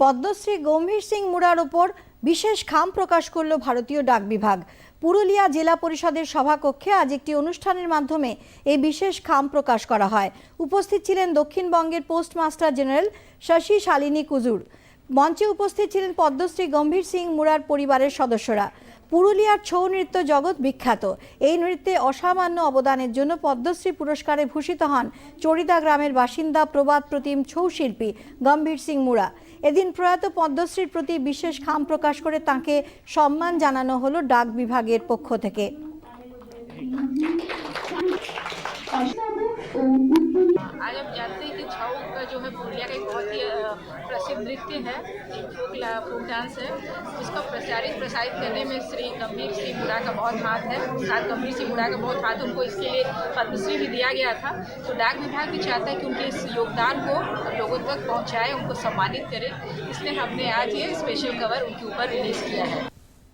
পদ্মশ্রী গম্ভীর সিং মুরার ওপর বিশেষ খাম প্রকাশ করল ভারতীয় ডাক বিভাগ। পুরুলিয়া জেলা পরিষদের সভাকক্ষে আজ একটি অনুষ্ঠানের মাধ্যমে এই বিশেষ খাম প্রকাশ করা হয়। উপস্থিত ছিলেন দক্ষিণবঙ্গের পোস্টমাস্টার জেনারেল শশী শালিনী কুজুর। মঞ্চে উপস্থিত ছিলেন পদ্মশ্রী গম্ভীর সিং মুড়ার পরিবারের সদস্যরা। পুরুলিয়ার ছৌ নৃত্য জগৎ বিখ্যাত। এই নৃত্যে অসামান্য অবদানের জন্য পদ্মশ্রী পুরস্কারে ভূষিত হন চরিদা গ্রামের বাসিন্দা প্রবাদ প্রতিম ছৌ শিল্পী গম্ভীর সিং মুরা এদিন প্রয়াত পদ্মশ্রীর প্রতি বিশেষ খাম প্রকাশ করে তাকে সম্মান জানানো হলো ডাক বিভাগের পক্ষ থেকে। आज हम जानते हैं कि छऊ का जो है पुरुलिया का एक बहुत ही प्रसिद्ध नृत्य है फोक डांस है, जिसको प्रचारित प्रसारित करने में श्री गंभीर सिंह मुड़ा का बहुत हाथ है। साथ गंभीर सिंह मुड़ा का बहुत हाथ, उनको इसके लिए पद्मश्री भी दिया गया था। तो डाक विभाग भी चाहता है कि उनके इस योगदान को लोगों तक पहुँचाए, उनको सम्मानित करें। इसलिए हमने आज ये स्पेशल कवर उनके ऊपर रिलीज़ किया है।